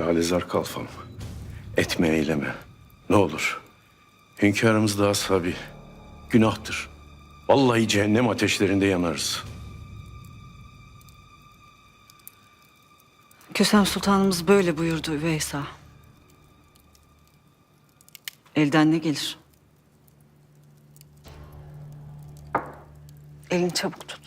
Lalezar kalfam. Etme eyleme. Ne olur. Hünkârımız da ashabi. Günahtır. Vallahi cehennem ateşlerinde yanarız. Kösem Sultanımız böyle buyurdu Üveysa. Elden ne gelir? Elini çabuk tut.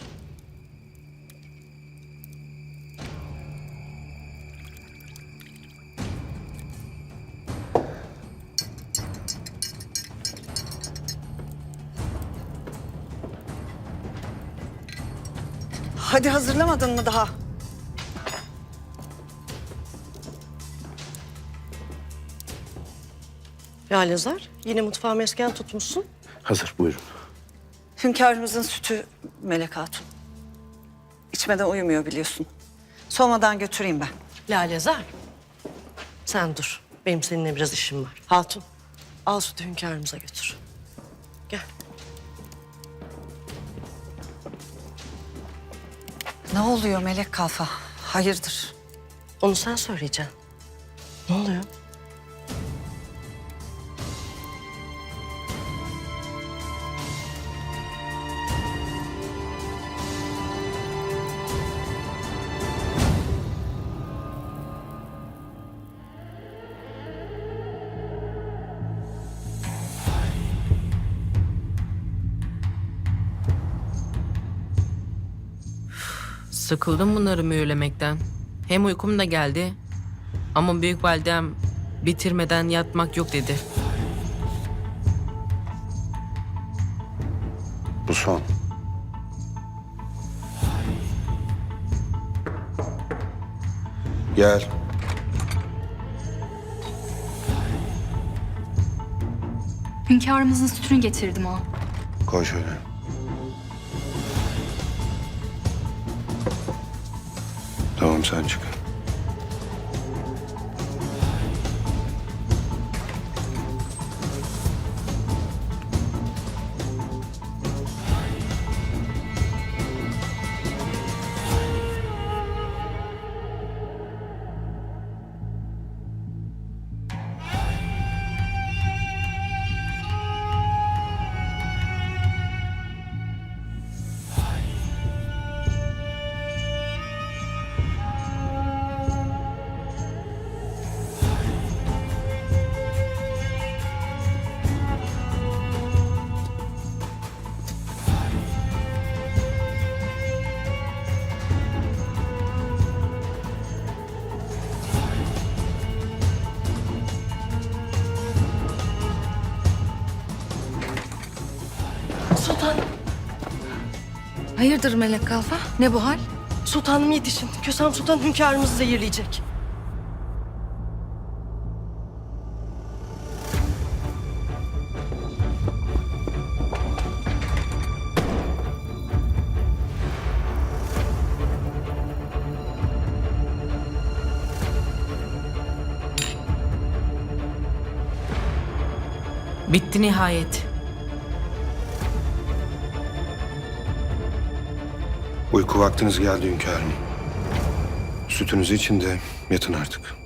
Hadi hazırlamadın mı daha? Lalezar, yine mutfağı mesken tutmuşsun. Hazır buyurun. Hünkârımızın sütü Melek Hatun. İçmeden uyumuyor biliyorsun. Soğumadan götüreyim ben. Lalezar, sen dur. Benim seninle biraz işim var. Hatun, al sütü hünkârımıza götür. Gel. Ne oluyor Melek Kalfa? Hayırdır? Onu sen söyleyeceksin. Ne oluyor? Sıkıldım bunları mühürlemekten. Hem uykum da geldi. Ama büyük validem bitirmeden yatmak yok dedi. Bu son. Gel. Hünkârımızın sütünü getirdim o. Koy şöyle. Tamam Hayırdır Melek Kalfa? Ne bu hal? sultanım yetişin. Kösem Sultan hünkârımızı zehirleyecek. Bitti nihayet. Uyku vaktiniz geldi hünkârım. Sütünüzü için de yatın artık.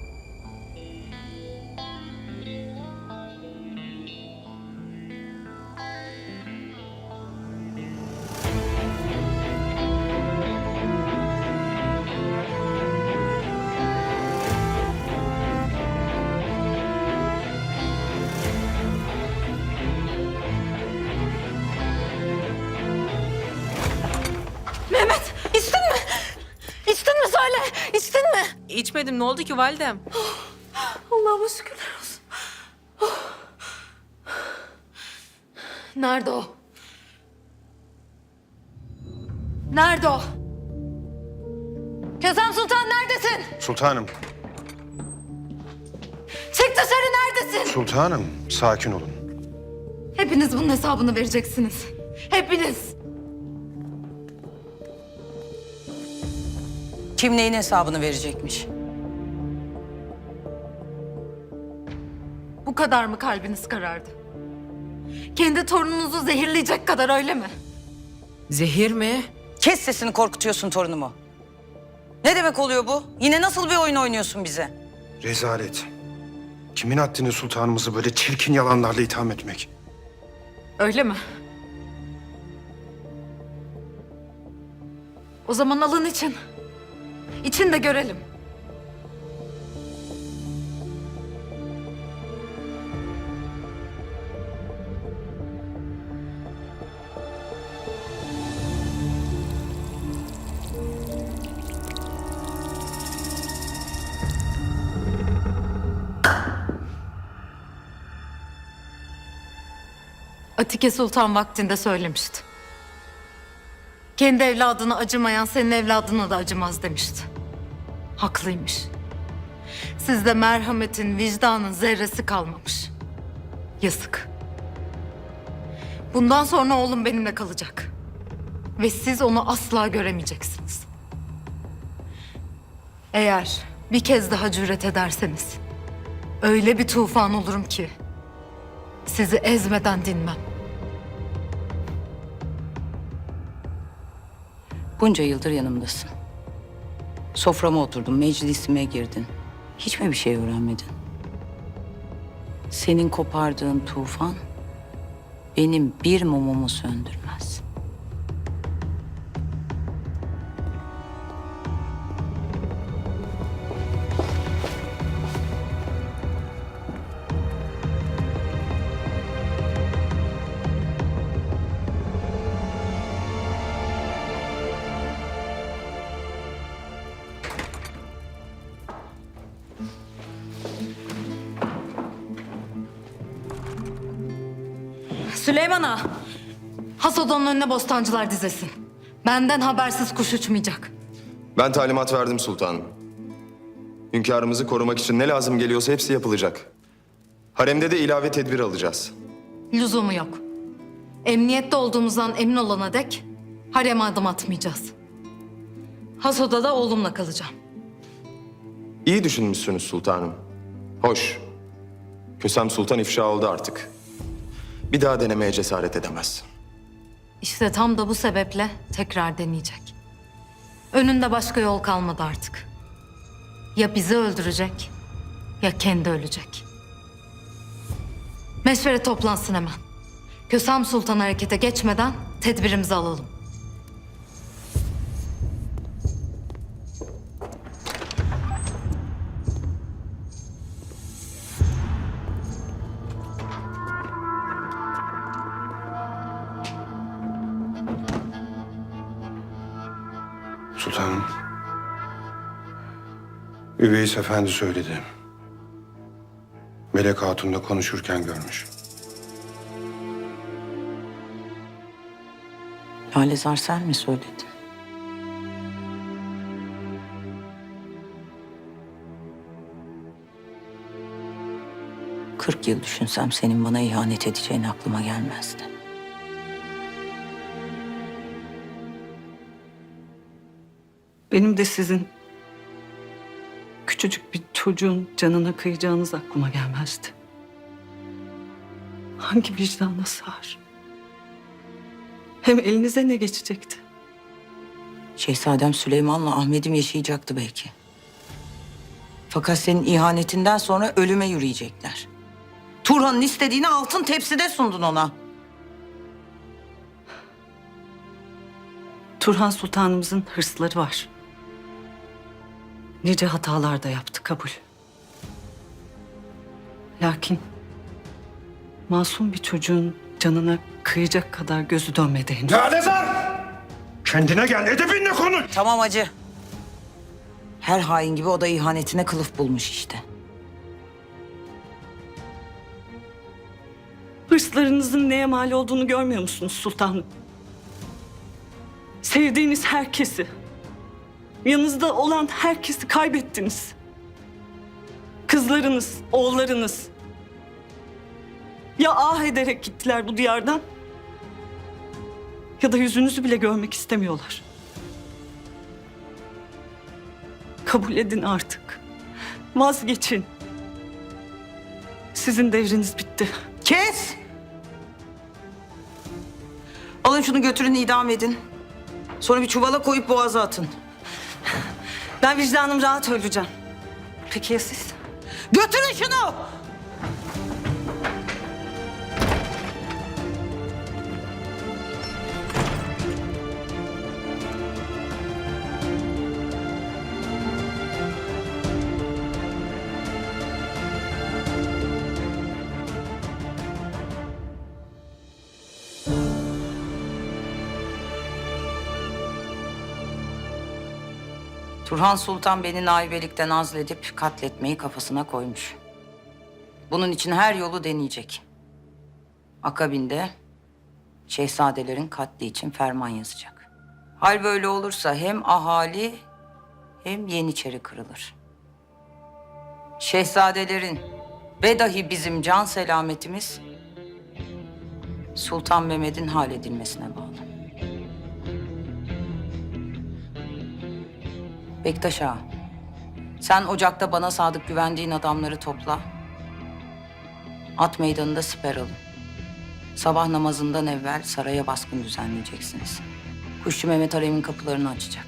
İçmedim ne oldu ki validem? Allah'ıma şükürler olsun. Oh. Nerede o? Nerede o? Kösem Sultan neredesin? Sultanım, Çık dışarı neredesin? sultanım sakin olun. Hepiniz bunun hesabını vereceksiniz. Hepiniz. Kim neyin hesabını verecekmiş? Bu kadar mı kalbiniz karardı? Kendi torununuzu zehirleyecek kadar öyle mi? Zehir mi? Kes sesini korkutuyorsun torunumu. Ne demek oluyor bu? Yine nasıl bir oyun oynuyorsun bize? Rezalet. Kimin haddini sultanımızı böyle çirkin yalanlarla itham etmek? Öyle mi? O zaman alın için. İçin de görelim. Atike Sultan vaktinde söylemişti. Kendi evladına acımayan senin evladına da acımaz demişti. Haklıymış. Sizde merhametin, vicdanın zerresi kalmamış. Yazık. Bundan sonra oğlum benimle kalacak. Ve siz onu asla göremeyeceksiniz. Eğer bir kez daha cüret ederseniz... ...öyle bir tufan olurum ki... ...sizi ezmeden dinmem. Bunca yıldır yanımdasın. Soframa oturdun, meclisime girdin. Hiç mi bir şey öğrenmedin? Senin kopardığın tufan benim bir mumumu söndürmez. Süleyman Ağa! Hasodon'un önüne bostancılar dizesin. Benden habersiz kuş uçmayacak. Ben talimat verdim sultanım. Hünkârımızı korumak için ne lazım geliyorsa hepsi yapılacak. Haremde de ilave tedbir alacağız. Lüzumu yok. Emniyette olduğumuzdan emin olana dek hareme adım atmayacağız. Hasoda da oğlumla kalacağım. İyi düşünmüşsünüz sultanım. Hoş. Kösem Sultan ifşa oldu artık. Bir daha denemeye cesaret edemez. İşte tam da bu sebeple tekrar deneyecek. Önünde başka yol kalmadı artık. Ya bizi öldürecek ya kendi ölecek. Meşvere toplansın hemen. Kösem Sultan harekete geçmeden tedbirimizi alalım. Sultanım. Üveys Efendi söyledi. Melek Hatun'la konuşurken görmüş. Lalezar sen mi söyledin? Kırk yıl düşünsem senin bana ihanet edeceğin aklıma gelmezdi. Benim de sizin küçücük bir çocuğun canına kıyacağınız aklıma gelmezdi. Hangi vicdana sığar? Hem elinize ne geçecekti? Şehzadem Süleyman'la Ahmet'im yaşayacaktı belki. Fakat senin ihanetinden sonra ölüme yürüyecekler. Turhan'ın istediğini altın tepside sundun ona. Turhan Sultanımızın hırsları var. Nice hatalar da yaptı kabul. Lakin masum bir çocuğun canına kıyacak kadar gözü dönmedi henüz. Lalezar! Kendine gel, edebinle konuş! Tamam acı. Her hain gibi o da ihanetine kılıf bulmuş işte. Hırslarınızın neye mal olduğunu görmüyor musunuz sultanım? Sevdiğiniz herkesi, yanınızda olan herkesi kaybettiniz. Kızlarınız, oğullarınız. Ya ah ederek gittiler bu diyardan ya da yüzünüzü bile görmek istemiyorlar. Kabul edin artık. Vazgeçin. Sizin devriniz bitti. Kes! Alın şunu götürün idam edin. Sonra bir çuvala koyup boğaza atın. Ben vicdanım rahat öleceğim. Peki ya siz? Götürün şunu! Turhan Sultan beni naibelikten azledip katletmeyi kafasına koymuş. Bunun için her yolu deneyecek. Akabinde şehzadelerin katli için ferman yazacak. Hal böyle olursa hem ahali hem Yeniçeri kırılır. Şehzadelerin ve dahi bizim can selametimiz Sultan Mehmet'in halledilmesine bağlı. Bektaş ağa, sen ocakta bana sadık güvendiğin adamları topla. At meydanında siper alın. Sabah namazından evvel saraya baskın düzenleyeceksiniz. Kuşçu Mehmet haremin kapılarını açacak.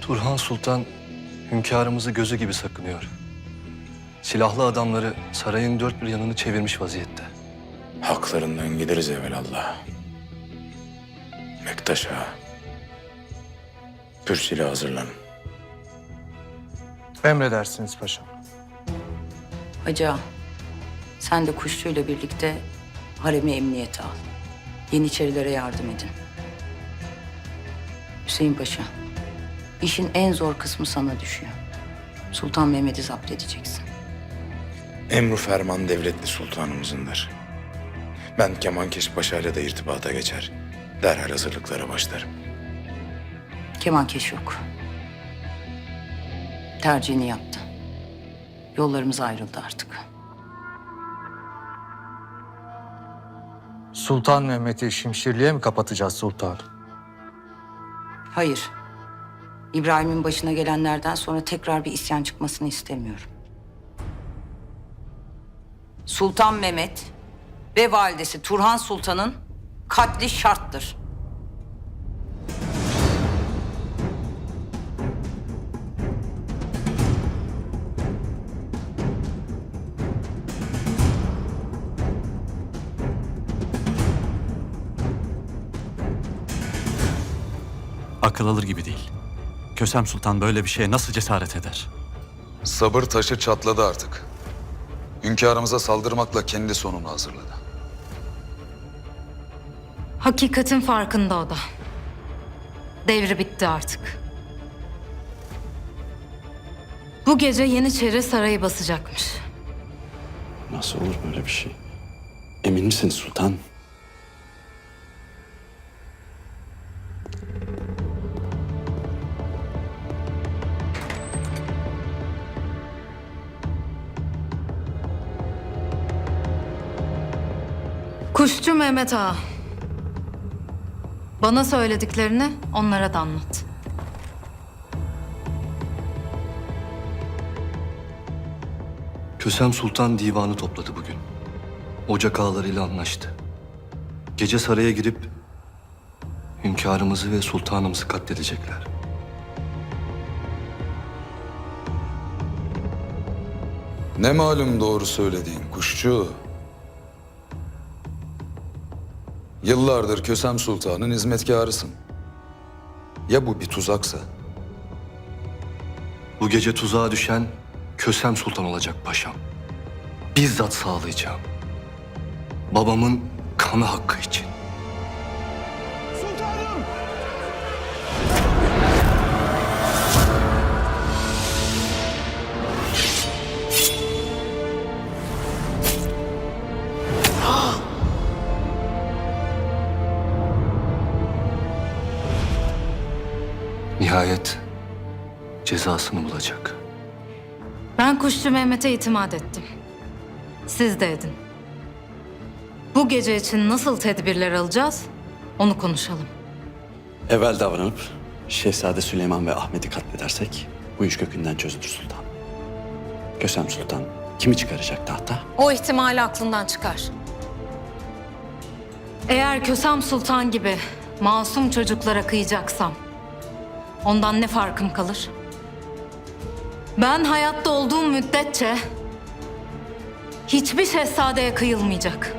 Turhan Sultan hünkârımızı gözü gibi sakınıyor. Silahlı adamları sarayın dört bir yanını çevirmiş vaziyette. Haklarından gideriz evvelallah. Mektaş ağa. Pürsüyle hazırlan. Emredersiniz paşam. Hacı ağa, sen de kuşçuyla birlikte haremi emniyete al. Yeniçerilere yardım edin. Hüseyin Paşa, işin en zor kısmı sana düşüyor. Sultan Mehmet'i zapt edeceksin. Emru ferman devletli sultanımızındır. Ben Kemankeş Paşa ile de irtibata geçer. Derhal hazırlıklara başlarım. Kemankeş yok. Tercihini yaptı. Yollarımız ayrıldı artık. Sultan Mehmet'i Şimşirli'ye mi kapatacağız sultan? Hayır. İbrahim'in başına gelenlerden sonra tekrar bir isyan çıkmasını istemiyorum. Sultan Mehmet ve validesi Turhan Sultan'ın katli şarttır. Akıl alır gibi değil. Kösem Sultan böyle bir şeye nasıl cesaret eder? Sabır taşı çatladı artık. Hünkârımıza saldırmakla kendi sonunu hazırladı. Hakikatin farkında o da. Devri bitti artık. Bu gece Yeniçeri sarayı basacakmış. Nasıl olur böyle bir şey? Emin misin Sultan? Kuşçu Mehmet Ağa. Bana söylediklerini onlara da anlat. Kösem Sultan divanı topladı bugün. Ocak ağalarıyla anlaştı. Gece saraya girip hünkârımızı ve sultanımızı katledecekler. Ne malum doğru söylediğin kuşçu. Yıllardır Kösem Sultan'ın hizmetkarısın. Ya bu bir tuzaksa? Bu gece tuzağa düşen Kösem Sultan olacak paşam. Bizzat sağlayacağım. Babamın kanı hakkı için. Nihayet cezasını bulacak. Ben Kuşçu Mehmet'e itimat ettim. Siz de edin. Bu gece için nasıl tedbirler alacağız onu konuşalım. Evvel davranıp Şehzade Süleyman ve Ahmet'i katledersek bu iş kökünden çözülür Sultan. Kösem Sultan kimi çıkaracak tahta? O ihtimali aklından çıkar. Eğer Kösem Sultan gibi masum çocuklara kıyacaksam ondan ne farkım kalır? Ben hayatta olduğum müddetçe hiçbir şehzadeye kıyılmayacak.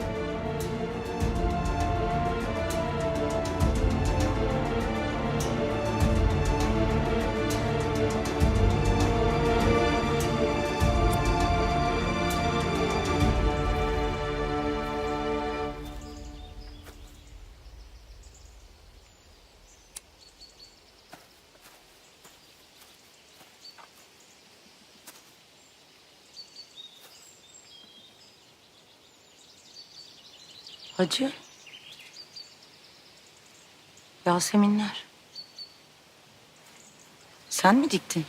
Hacı. Yaseminler. Sen mi diktin?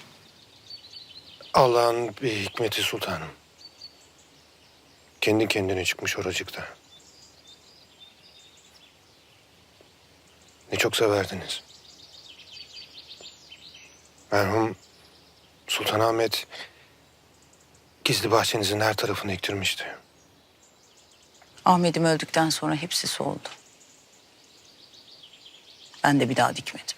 Allah'ın bir hikmeti sultanım. Kendi kendine çıkmış oracıkta. Ne çok severdiniz. Merhum Sultan Ahmet gizli bahçenizin her tarafını ektirmişti. Ahmet'im öldükten sonra hepsi soldu. Ben de bir daha dikmedim.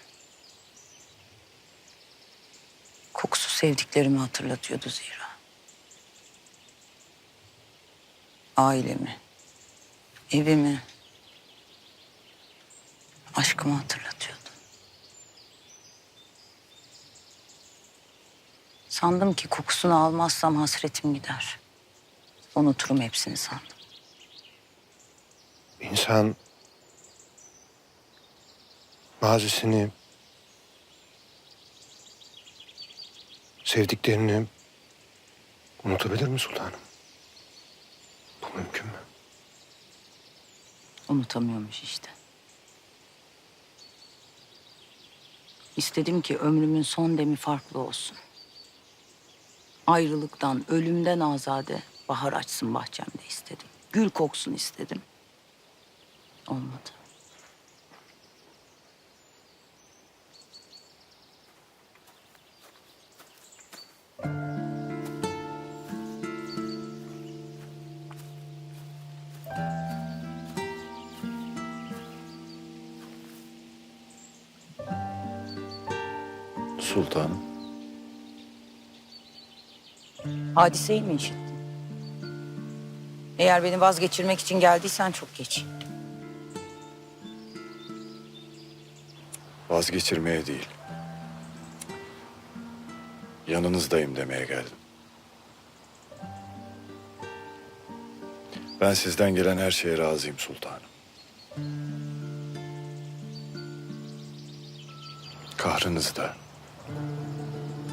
Kokusu sevdiklerimi hatırlatıyordu zira. Ailemi, evimi, aşkımı hatırlatıyordu. Sandım ki kokusunu almazsam hasretim gider. Unuturum hepsini sandım. İnsan mazisini, sevdiklerini unutabilir mi sultanım? Bu mümkün mü? Unutamıyormuş işte. İstedim ki ömrümün son demi farklı olsun. Ayrılıktan, ölümden azade bahar açsın bahçemde istedim. Gül koksun istedim. Olmadı. Sultanım. Hadiseyi mi işittin? Eğer beni vazgeçirmek için geldiysen çok geç. Vazgeçirmeye değil. Yanınızdayım demeye geldim. Ben sizden gelen her şeye razıyım sultanım. Kahrınız da,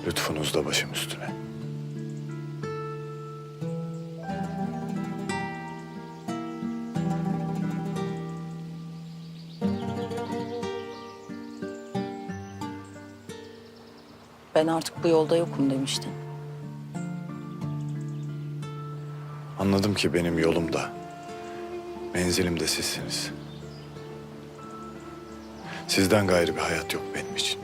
lütfunuz da başım üstüne. Ben artık bu yolda yokum demiştin. Anladım ki benim yolumda, menzilim de sizsiniz. Sizden gayrı bir hayat yok benim için.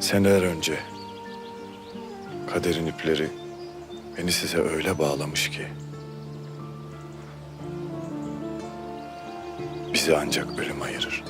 Seneler önce kaderin ipleri beni size öyle bağlamış ki bizi ancak ölüm ayırır.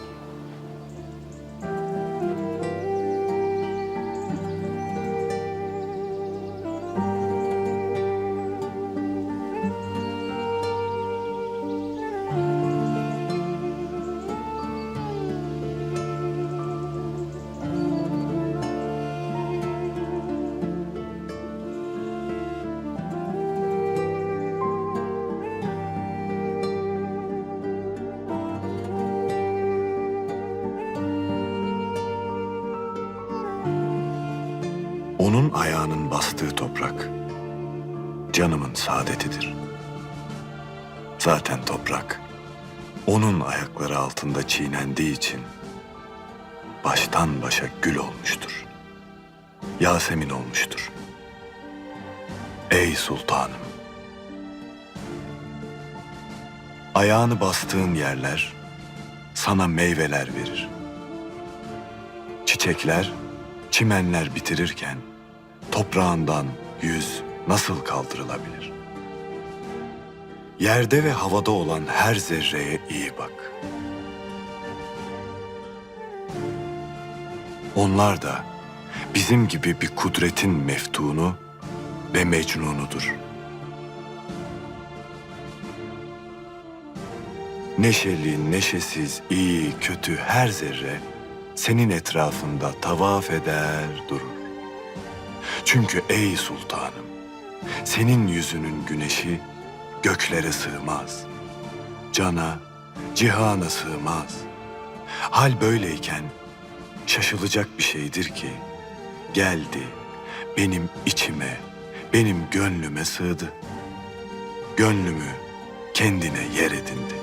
Ayağının bastığı toprak canımın saadetidir. Zaten toprak onun ayakları altında çiğnendiği için baştan başa gül olmuştur. Yasemin olmuştur. Ey sultanım. Ayağını bastığın yerler sana meyveler verir. Çiçekler, çimenler bitirirken toprağından yüz nasıl kaldırılabilir? Yerde ve havada olan her zerreye iyi bak. Onlar da bizim gibi bir kudretin meftunu ve mecnunudur. Neşeli, neşesiz, iyi, kötü her zerre senin etrafında tavaf eder durur. Çünkü ey sultanım, senin yüzünün güneşi göklere sığmaz. Cana, cihana sığmaz. Hal böyleyken şaşılacak bir şeydir ki geldi benim içime, benim gönlüme sığdı. Gönlümü kendine yer edindi.